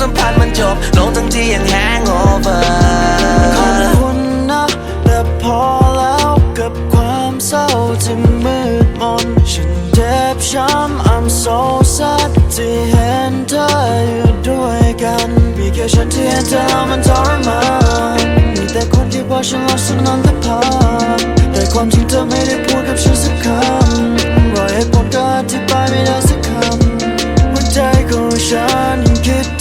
สัมพันธ์มันจบ ลงทั้งที่ยังแฮงโอเวอร์ขอบคุณนะแต่พอแล้วกับความเศร้าที่มืดมนฉันเจ็บช้ำ I'm so sad ที่เห็นเธออยู่ด้วยกันมีแค่ฉันที่เห็นเธอมันทรมานมีแต่คนที่บอกฉันว่าฉันนั้นแต่พาแต่ความจริงเธอไม่ได้พูดกับฉันสักคำรอยเหตุผลก็อธิบายไม่ได้สักคำหัวใจของฉัน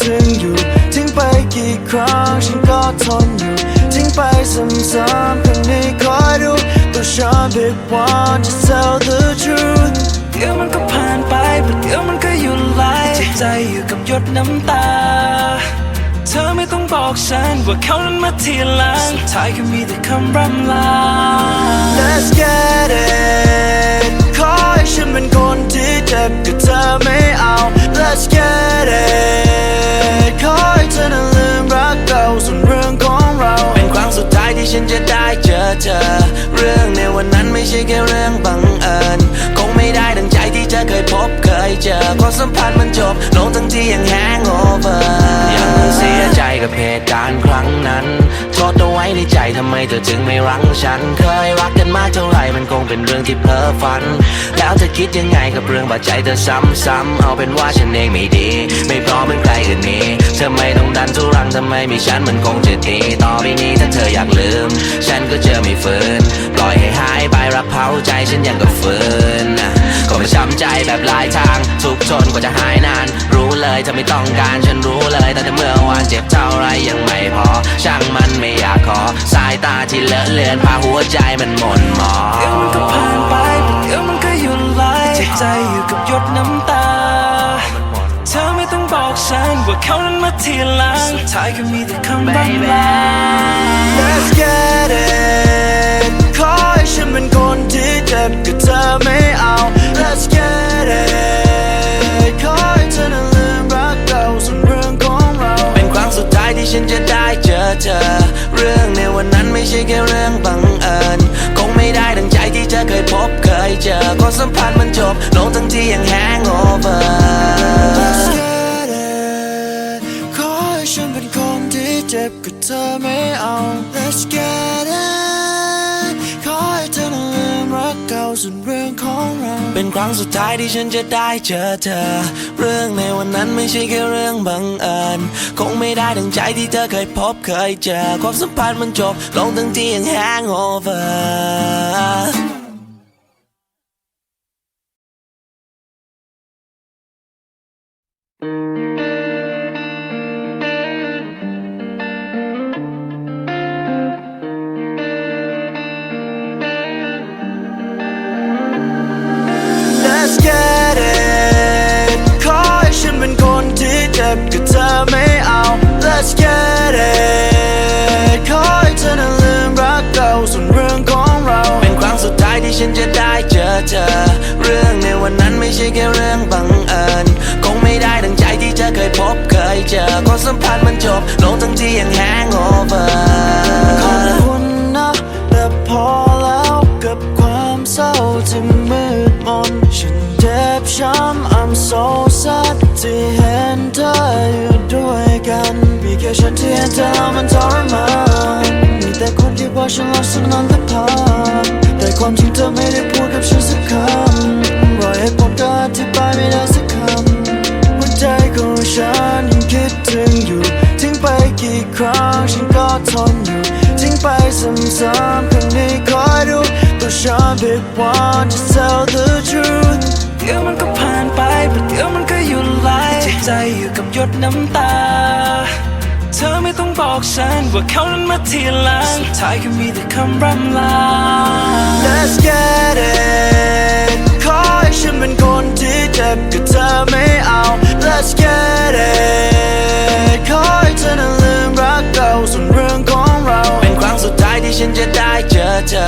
ยังคิดถึงอยู่ ทิ้งไปกี่ครั้งฉันก็ทนอยู่ ทิ้งไปซ้ำๆครั้งนี้คอยดูตัวฉันผิดหวังจะ tell the truth เดี๋ยวมันก็ผ่านไปประเดี๋ยวมันก็หยุดไหลจิตใจอยู่กับหยดน้ำตา เธอไม่ต้องบอกฉันว่าเขานั้นมาทีหลังสุดท้ายก็มีแต่คำร่ำลา Let's get it ขอให้ฉันเป็นคนที่เจ็บกับเธอไม่เอา Let's get it แค่เรื่องบังเอิญคงไม่ได้ดังใจที่เธอเคยพบเคยเจอความสัมพันธ์มันจบ ลงทั้งที่ยังแฮงโอเวอร์ยังเสียใจกับเหตุการณ์ครั้งนั้นโทษเอาไว้ในใจทำไมเธอถึงไม่รังฉัน เคยรักกันมากเท่าไหร่มันคงเป็นเรื่องที่เพ้อฝัน แล้วเธอคิดยังไงกับเรื่องบาดใจเธอซ้ำๆเอาเป็นว่าฉันเองไม่ดี ไม่พร้อมเป็นใครอื่นนี้เธอไม่ต้องดันทุรังทำไมมีฉันมันคงจะดีต่อไปนี้ถ้าเธออยากลืม ฉันก็จะไม่ฝืน ยังกับฝืนนะก็ไม่ช้ำใจแบบหลายทาง ทุกทนกว่าจะหายนาน รู้เลยถ้าไม่ต้องการ ฉันรู้เลยตั้งแต่เมื่อวานเจ็บเท่าไรยังไม่พอ ช่างมันไม่อยากขอ สายตาที่เลอะเลือนพาหัวใจมันหม่นหมอเดี๋ยวมันก็ผ่านไปประเดี๋ยวมันก็หยุดไหลจิตใจอยู่กับหยดน้ำตาเธอไม่ต้องบอกฉันว่าเขานั้นมาทีหลังสุดท้ายก็มีแต่คำร่ำลา Let's get it ขอให้ฉันเป็นคน ความสัมพันธ์มันจบ ลงทั้งที่ยังแฮงโอเวอ Let's ร์ get it ขอให้ฉันเป็นคนที่เจ็บกับเธอไม่เอา Let's get it ขอให้เธอนั้นลืมรักเก่าส่วนเรื่องของเรา เป็นครั้งสุดท้ายที่ฉันจะได้เจอเธอ เรื่องในวันนั้นไม่ใช่แค่เรื่องบังเอิญ คงไม่ได้ดังใจที่เธอเคยพบเคยเจอ ความสัมพันธ์มันจบ ลงทั้งที่ยังแฮงโอเวอร์ ความสัมพันธ์มันจบลงทั้งที่ยังแฮงโอเวอขอบคุณนะแต่พอแล้วกับความเศร้าที่มืดมนฉันเจ็บช้ำ I'm so sad ที่เห็นเธออยู่ด้วยกันมีแค่ฉันที่เห็นเธอแล้วมันทรมานมีแต่คนที่บอกฉันว่าฉันนั้นแต่พานแต่ความจริงเธอไม่ได้ ครั้งฉันก็ทนอยู่ทิ้งไปซ้ำๆครั้งนี้คอยดูตัวฉันผิดหวังจะ tell the truth เดี๋ยวมันก็ผ่านไปประเดี๋ยวมันก็หยุดไหลใจอยู่กับหยดน้ำตา เธอไม่ต้องบอกฉันว่าเขานั้นมาทีหลังสุดท้ายก็มีแต่คำร่ำลา Let's get it ขอให้ฉันเป็นคนที่เจ็บกับเธอไม่เอา Let's get ที่ฉันจะได้เจอเธอ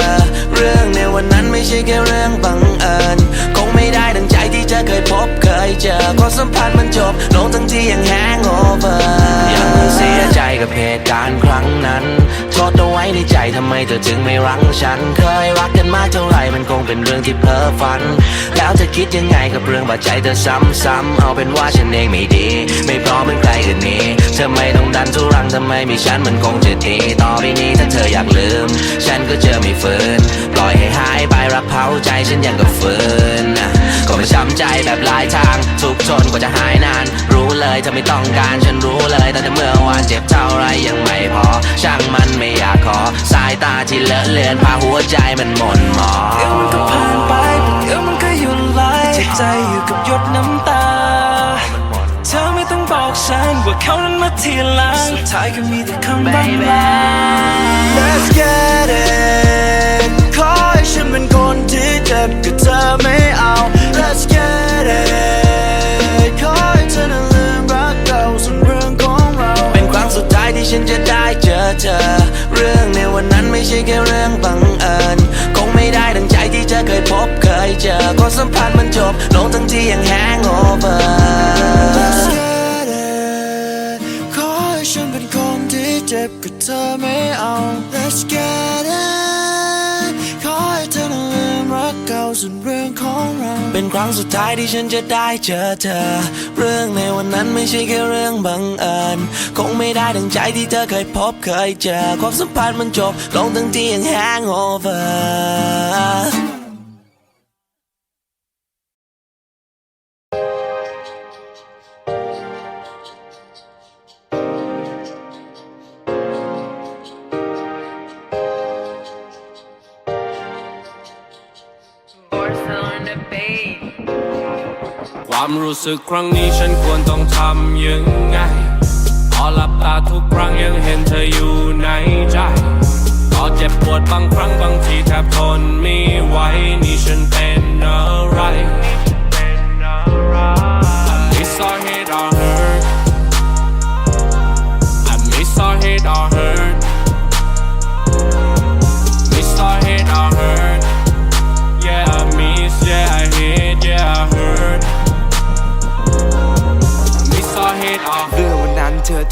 เรื่องในวันนั้นไม่ใช่แค่เรื่องบังเอิญ คงไม่ได้ดังใจที่เธอเคยพบเคยเจอความสัมพันธ์มันจบลงทั้งที่ยังแฮงโอเวอร์ยังเสียใจกับเหตุการณ์ครั้งนั้น โทษเอาไว้ในใจทำไมเธอจึงไม่รังฉัน เคยรักกันมากเท่าไหร่มันคงเป็นเรื่องที่เพ้อฝัน แล้วเธอคิดยังไงกับเรื่องบาดใจเธอซ้ำๆเอาเป็นว่าฉันเองไม่ดี ไม่พร้อมเหมือนใครอื่นนี้เธอไม่ต้องดันทุรังทำไมมีฉันมันคงจะดีต่อไปนี้ถ้าเธออยากลืม ฉันก็เจอไม่ฝืนปล่อยให้หายไปรักเผาใจฉันยังกับฟืนนก็ไม่ช้ำใจแบบหลายทางทุกทนกว่าจะหายนานรู้ เลยเธอไม่ต้องการฉันรู้เลยตั้งแต่เมื่อวานเจ็บเท่าไรยังไม่พอ ช่างมันไม่อยากขอ สายตาที่เลอะเลือนพาหัวใจมันหม่นหมอเดี๋ยวมันก็ผ่านไปเดี๋ยวมันก็หยุดไหลเจ็บใจอยู่กับหยดน้ำตา เธอไม่ต้องบอกฉันว่าเขานั้นมาทีหลังสุดท้ายก็มีแต่คำร่ำลา Let's get it ขอให้ฉันเป็นคนที่เจ็บกับเธอไม่ เธอ เรื่องในวันนั้นไม่ใช่แค่เรื่องบังเอิญคงไม่ได้ดังใจที่เธอเคยพบเคยเจอความสัมพันธ์มันจบลงทั้งที่ยังแฮ รั้งสุดท้ายที่ฉันจะได้เจอเธอ เรื่องในวันนั้นไม่ใช่แค่เรื่องบังเอิญคงไม่ได้ดังใจที่เธอเคยพบเคยเจอ ความสัมพันธ์มันจบลงทั้งที่ยังแฮงโอเวอร์ ความรู้สึกครั้งนี้ฉันควรต้องทำยังไง พอหลับตาทุกครั้งยังเห็นเธออยู่ในใจก็เจ็บปวดบางครั้งบางทีแทบทนไม่ไหวนี่ฉันเป็นอะไร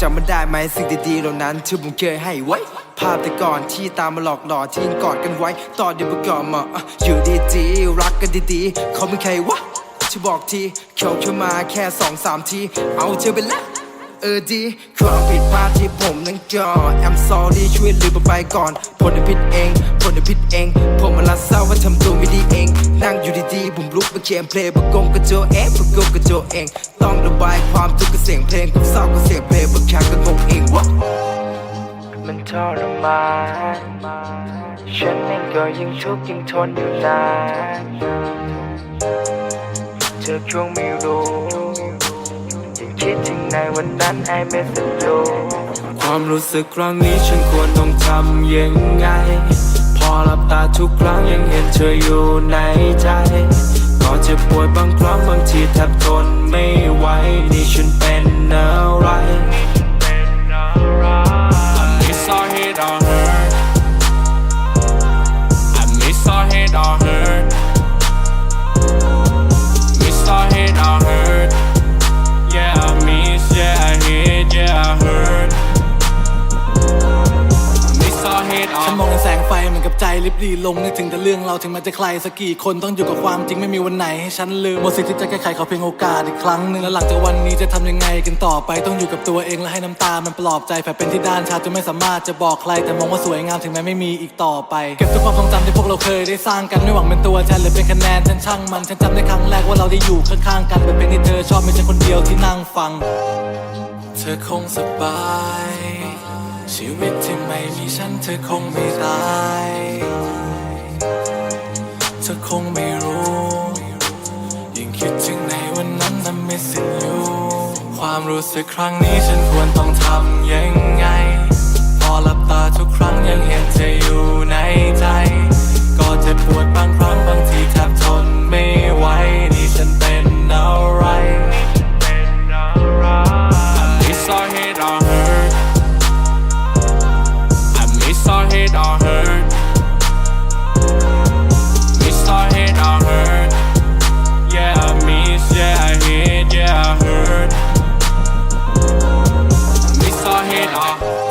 จำมันได้ไหมสิ่งดีๆเหล่านั้นที่ผมเคยให้ไว้ ภาพแต่ก่อนที่ตามมาหลอกหลอกที่ยังกอดกันไว้ ตอนเดียวก่อนมาอะอยู่ดีๆรักกันดีๆเขาเป็นใครวะเธอบอกทีเขาเข้ามาแค่สองสามที เอาเธอไปละ เออดีความผิดพลาดที่ผมนั้นก่อ I'm sorry ช่วยลืมไปก่อนผลผิดเองผลผิดเอง ผมมาละเศร้าว่าทำตัวไม่ดีเอง นั่งอยู่ดีๆผมลุกมาเกมเพลย์ประกงกับโจเองประกงกับโจเอง ต้องระบายความทุกข์กับเสียงเพลงกับเศร้ากับเสียงเพลงบางครั้งก็งงเองวะมันทรมานฉันเองก็ยังทุกข์ยังทนอยู่นานเธอคงไม่รู้ คิดถึงในวันนั้น I miss you ความรู้สึกครั้งนี้ฉันควรต้องทำยังไง พอหลับตาทุกครั้งยังเห็นเธออยู่ในใจก็เจ็บปวดบางครั้งบางทีแทบทนไม่ไหวนี่ฉันเป็นอะไร ฉันมองเห็นแสงไฟเหมือนกับใจลิบหลีลงนึกถึงแต่เรื่องเราถึงแม้จะใครสักกี่คนต้องอยู่กับความจริงไม่มีวันไหนให้ฉันลืมหมดสิทธิ์ที่จะแก้ไขเขาเพียงโอกาสอีกครั้งหนึ่งแล้วหลังจากวันนี้จะทำยังไงกันต่อไปต้องอยู่กับตัวเองและให้น้ำตามันปลอบใจแผลเป็นที่ด้านชาจนไม่สามารถจะบอกใครแต่มองว่าสวยงามถึงแม้ไม่มีอีกต่อไป เก็บทุกความทรงจำที่พวกเราเคยได้สร้างกันไม่หวังเป็นตัวแทนหรือเป็นคะแนนฉันช่างมันฉันจำได้ครั้งแรกว่าเราได้อยู่ข้างๆกันเป็นเพลงที่เธอชอบไม่ใช่คนเดียวที่นั่งฟัง เธอคงสบาย ชีวิตที่ไม่มีฉันเธอคงไม่ตายเธอคงไม่รู้ ยิ่งคิดถึงในวันนั้นทำไม่สิ้นอยู่ความรู้สึกครั้งนี้ฉันควรต้องทำยังไง พอหลับตาทุกครั้งยังเห็นเธออยู่ในใจ ก็เจ็บปวดบางครั้ง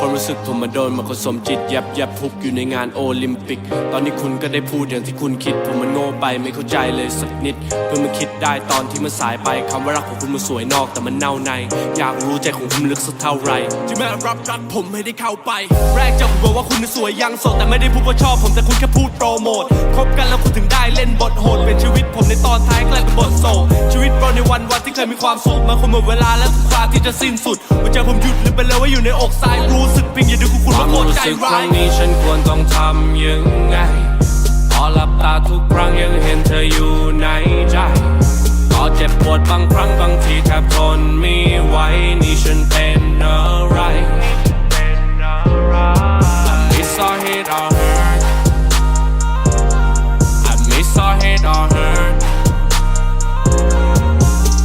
ความรู้สึกผมมาโดนมาผสมจิตยับยับทุกอยู่ในงานโอลิมปิก ตอนนี้คุณก็ได้พูดอย่างที่คุณคิด ผมมันโง่ไปไม่เข้าใจเลยสักนิด เพิ่งมาคิดได้ตอนที่มันสายไปคำว่ารักของคุณมันสวยนอกแต่มันเน่าใน อยากรู้ใจของคุณลึกสักเท่าไหร่ที่แม่รับรักผมไม่ได้เข้าไป แรกจะผมบอกว่าคุณสวยยังโสดแต่ไม่ได้พูดว่าชอบผมแต่คุณแค่พูดโปรโมทคบกันแล้วคุณถึงได้เล่นบทโหดเป็นชีวิตผมในตอนท้ายกลายเป็นบทโศกชีวิตเราในวันวันที่เคยมีความสุขมาคงหมดเวลาแล้วทุกคราที่จะสิ้นสุดหัวใจผมหยุดลืมไปเลยว่าอยู่ในอกซ้ายรู้สึกเพียงอย่าดูคุณว่าวามโคตรรู้สึกคร้ารั้งนี้ฉันควรต้องทำยังไง พอหลับตาทุกครั้งยังเห็นเธออยู่ในใจก็เจ็บปวดบางครั้งบางทีแทบทนไม่ไหวนี่ฉันเป็นอะไร I miss or hate or hurt I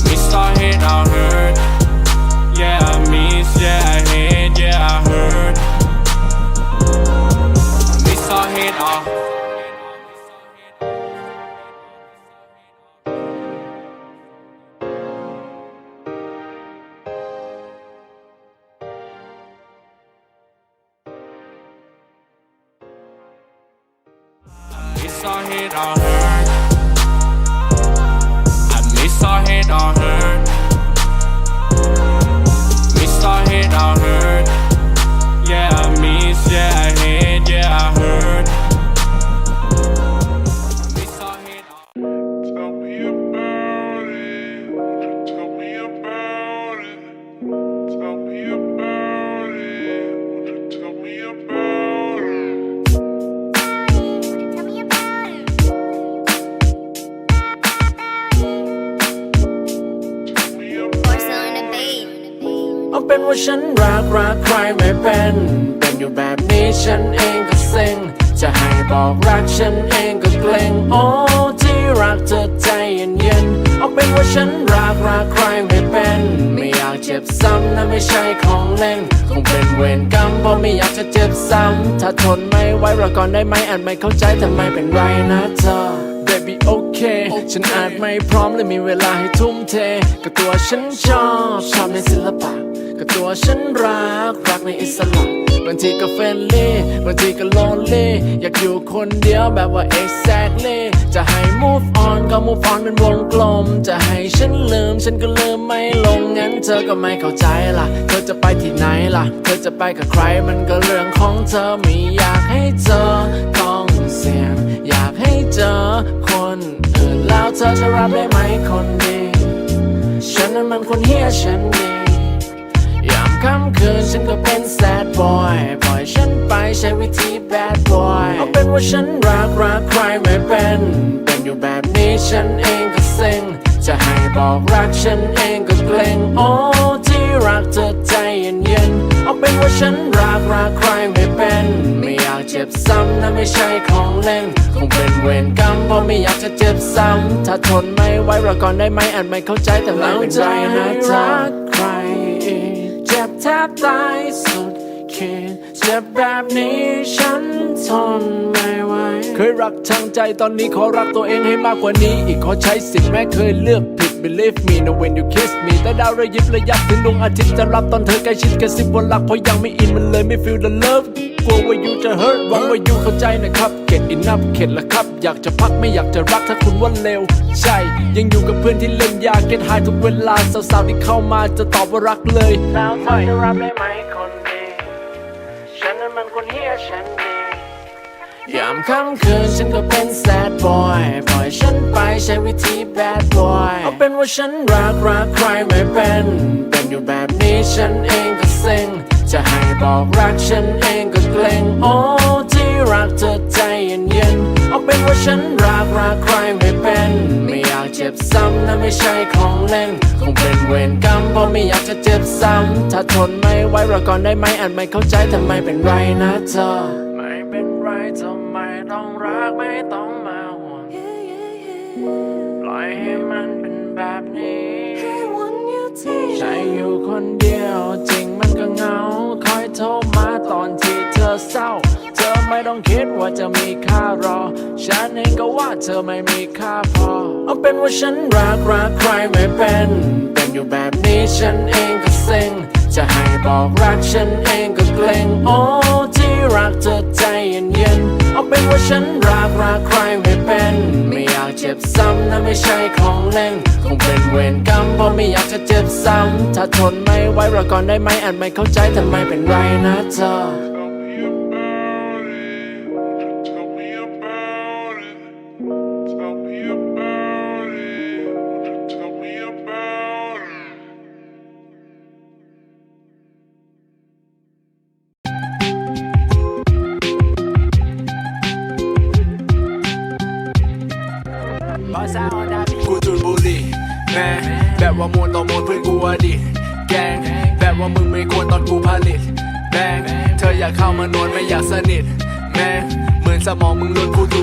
miss or hate or hurt บอกรักฉันเองก็เกรงโอ้ที่รักเธอใจเย็นเย็นๆเอาเป็นว่าฉันรักรักใครไม่เป็น ไม่อยากเจ็บซ้ำนะไม่ใช่ของเล่น คงเป็นเวรกรรมเพราะไม่อยากจะเจ็บซ้ำถ้าทนไม่ไหวเราก่อนได้ไหมอาจไม่เข้าใจแต่ไม่เป็นไรนะเธอ baby โอเคฉันอาจไม่พร้อมและมีเวลาให้ทุ่มเท ก็ตัวฉันชอบชอบในศิลปะ ก็ตัวฉันรัก รักในอิสระบางทีก็เฟรนลี่บางทีก็โลนลี่อยากอยู่คนเดียวแบบว่า exactly จะให้ move on ก็ move on เป็นวงกลม จะให้ฉันลืม ฉันก็ลืมไม่ลง งั้นเธอก็ไม่เข้าใจล่ะ เธอจะไปที่ไหนล่ะ เธอจะไปกับใครมันก็เรื่องของเธอไม่อยากให้เธอต้องเสี่ยง อยากให้เจอคนอื่นแล้วเธอจะรับได้ไหมคนดีฉันนั้นมันคนเฮียฉันดี ค่ำคืนฉันก็เป็น sad boy ปล่อยฉันไปใช้วิธี bad boy เอาเป็นว่าฉันรักรักใครไม่เป็น เป็นอยู่แบบนี้ฉันเองก็เซ็งจะให้บอกรักฉันเองก็เกรงโอ้ที่รักเธอใจเย็นเย็นเอาเป็นว่าฉันรักรักใครไม่เป็น ไม่อยากเจ็บซ้ำนะไม่ใช่ของเล่น คงเป็นเวรกรรมเพราะไม่อยากจะเจ็บซ้ำถ้าทนไม่ไหวเราก่อนได้ไหมอาจไม่เข้าใจแต่ไม่เป็นไรนะเธอใคร แทบตายสุดขีดเจ็บแบบนี้ฉันทนไม่ไหวเคยรักทางใจตอนนี้ขอรักตัวเองให้มากกว่านี้ อีกขอใช้สิทธิ์แม้เคยเลือกผิด believe me no when you kiss me แต่ดาวระยิบระยับถึงดวงอาทิตย์จะรับตอนเธอใกล้ชิดกระซิบวันรักเพราะยังไม่อินมันเลยไม่ feel the love กลัวว่า you จะ hurt หวังว่า you เข้าใจนะครับ get enough เข็ดละครับ อยากจะพักไม่อยากจะรักถ้าคุณว่าเร็วใช่ ยังอยู่กับเพื่อนที่เล่นยา get high ทุกเวลาสาวๆที่เข้ามาจะตอบว่ารักเลยแล้วเธอจะรับได้ไหมคนดีฉันนั้นมันคนเฮียฉันดียามค่ำคืนฉันก็เป็น sad boy ปล่อยฉันไปใช้วิธี bad boy เอาเป็นว่าฉันรักรักใครไม่เป็น เป็นอยู่แบบนี้ฉันเองก็ เซ็ง จะให้บอกรักฉันเองก็เกรงโอ้ที่รักเธอใจเย็นเย็นๆเอาเป็นว่าฉันรักรักใครไม่เป็น ไม่อยากเจ็บซ้ำนะไม่ใช่ของเล่น คงเป็นเวรกรรมเพราะไม่อยากจะเจ็บซ้ำ ถ้าทนไม่ไหวเราก่อนได้ไหมอาจไม่เข้าใจแต่ไม่เป็นไรนะเธอ ไม่เป็นไรทำไมต้องรักไม่ต้องมาห่วงปล่อยให้มันเป็นแบบนี้ ใช้อยู่คนเดียวจริงมันก็เห งาคอยโทรมาตอนที่เธอเศร้า เธอไม่ต้องคิดว่าจะมีค่ารอ ฉันเองก็ว่าเธอไม่มีค่าพอ เอาเป็นว่าฉันรักรักใครไม่เป็น เป็นอยู่แบบนี้ฉันเองก็เซ็งจจะให้บอกรักฉันเองก็เกรงโอ้ที่รักเธอใจเย็นๆ เอาเป็นว่าฉันรักรักใครไม่เป็น ไม่อยากเจ็บซ้ำนะไม่ใช่ของเล่น คงเป็นเวรกรรมเพราะไม่อยากจะเจ็บซ้ำถ้าทนไม่ไหวรอก่อนได้ไหมอาจไม่เข้าใจทำไมเป็นไรนะเธอ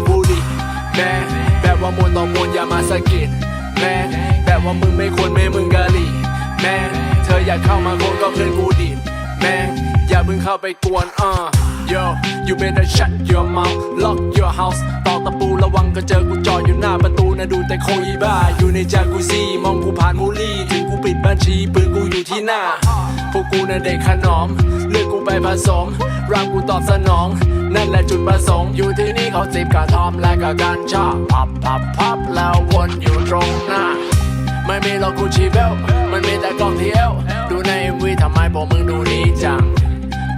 บุหรี่แม่แบบว่ามวนต่อมวนอย่ามาสะกิดแม่แบบว่ามึงไม่ควรเมมึงกะหลี่แม่เธออยากเข้ามาโคนก็เพื่อนกูดีแม่อย่าเพิ่งเข้าไปกวนอะ Yo you better shut your mouth lock your house ตอกตะปูระวังก็เจอกูจอดอยู่หน้าประตูนะดูแต่โคอีบ้า อยู่ในจากุซี่มองกูผ่านมูลี่ ถึงกูปิดบัญชีปืนกูอยู่ที่หน้า พวกกูน่ะเด็กขนอม เลือกกูไปผสมร่างกูตอบสนอง นั่นแหละจุดประสงค์อยู่ที่นี่เขาจิบกระทอมและก็กัญชาพับพับพับแล้ววนอยู่ตรงหน้า ไม่มีหรอกกูชีเบลมันมีแต่กล้องเที่ยว ดูในวีทำไมพวกมึงดูดีจัง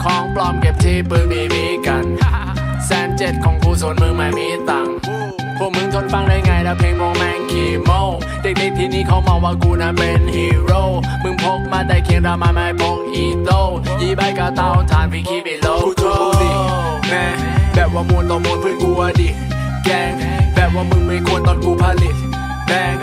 ของปลอมเก็บที่ปืนบีบีกันแสนเจ็ดของกูส่วนมึงไม่มีตังค์พวกมึงทนฟังได้ไงถ้าเพลงพวกแม่งขี้โมเด็กๆที่นี่เขามองว่ากูน่ะเป็นฮีโร่ มึงพกมาแต่เคียงรามาไม่พกอีโต้ยี่ใบกระเตาทานพี่คีบิโล แม่แบบว่ามวลต่อมวลเพื่อกูอดิแกงแบบว่ามึงไม่ควรตอนกูผลิตแบง